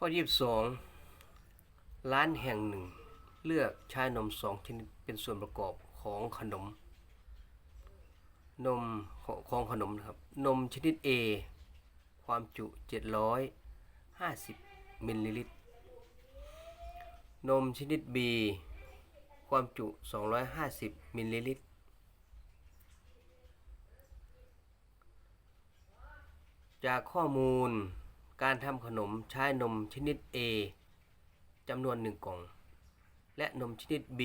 ข้อยี่สิบสองร้านแห่งหนึ่ง เลือกใช้นมสองชนิดเป็นส่วนประกอบของขนม นมของของขนมนะครับ นมชนิด A ความจุ 750 มิลลิลิตร นมชนิด B ความจุ 250 มิลลิลิตร จากข้อมูล การทำขนมใช้นมชนิด A จำนวน 1 กล่อง และนมชนิด B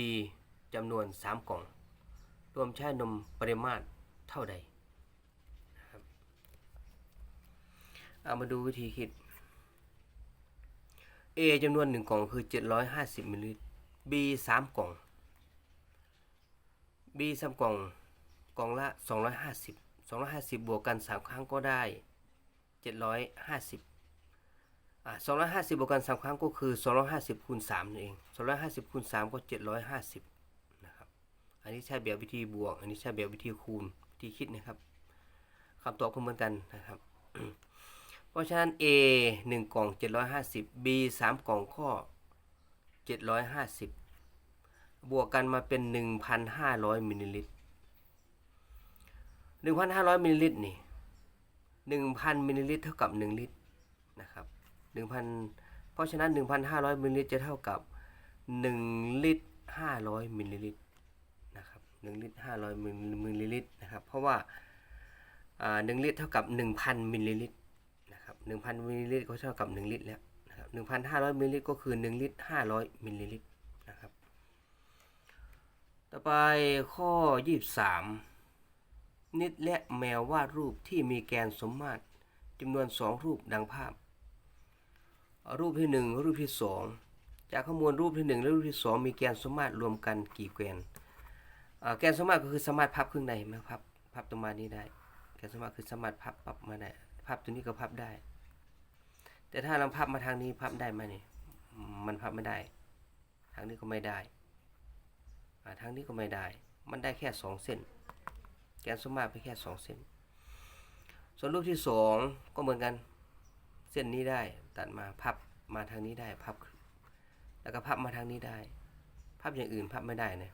จำนวน 3 กล่อง รวมใช้นมปริมาตรเท่าใดนะครับเอามาดูวิธีคิด A จำนวน 1 กล่องคือ 750มิลลิลิตร B 3 กล่อง B 3 กล่อง กล่องละ 250 250 บวกกัน 3 ครั้งก็ได้ 750 อ่าสองร้อยห้าสิบบวกกันสามครั้งก็คือสองร้อยห้าสิบคูณสามนั่นเองสองร้อยห้าสิบคูณสามก็เจ็ดร้อยห้าสิบนะครับ อันนี้ใช้แบบวิธีบวก อันนี้ใช้แบบวิธีคูณวิธีคิดนะครับคำตอบก็เหมือนกันนะครับ เพราะฉะนั้น A หนึ่งกล่องเจ็ดร้อยห้าสิบ B สามกล่องข้อเจ็ดร้อยห้าสิบบวกกันมาเป็นหนึ่งพันห้าร้อยมิลลิลิตรหนึ่งพันห้าร้อยมิลลิลิตรนี่หนึ่งพันมิลลิลิตรเท่ากับหนึ่งลิตรนะครับ 1,000 เพราะฉะนั้น 1,500มิลลิลิตรจะเท่ากับ 1 ลิตร 500มิลลิลิตรนะครับ1ลิตร 500มิลลิลิตรนะครับ เพราะว่าอ่า1ลิตรเท่ากับ 1,000มิลลิลิตรนะครับ1,000มิลลิลิตรก็เท่ากับ 1 ลิตรแล้วนะครับ1,500มิลลิลิตรก็คือ 1 ลิตร 500มิลลิลิตรนะครับ ต่อไปข้อ 23 นิดและแมววาดรูปที่มีแกนสมมาตรจำนวนสองรูปดังภาพ รูปที่หนึ่งรูปที่สองจากข้อมูลรูปที่หนึ่งและรูปที่สองมีแกนสมมาตรรวมกันกี่แกนแกนสมมาตรก็คือสามาตรพับครึ่งในไหมพับพับตรงมานี้ได้ แกนสมมาตรคือสามาตรพับพับมาได้พับตัวนี้ก็พับได้ แต่ถ้าเราพับมาทางนี้พับได้ไหมเนี่ยมันพับไม่ได้ ทางนี้ก็ไม่ได้ทางนี้ก็ไม่ได้ มันได้แค่สองเส้น แกนสมมาตรไปแค่สองเส้น ส่วนรูปที่สองก็เหมือนกัน เส้นนี้ได้ ตัดมาพับมาทางนี้ได้พับ แล้วก็พับมาทางนี้ได้ พับอย่างอื่นพับไม่ได้นะ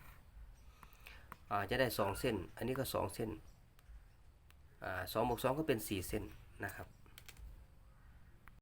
อ่าจะได้สองเส้น อันนี้ก็สองเส้นอสองบวกสองก็เป็นสี่เส้นนะครับ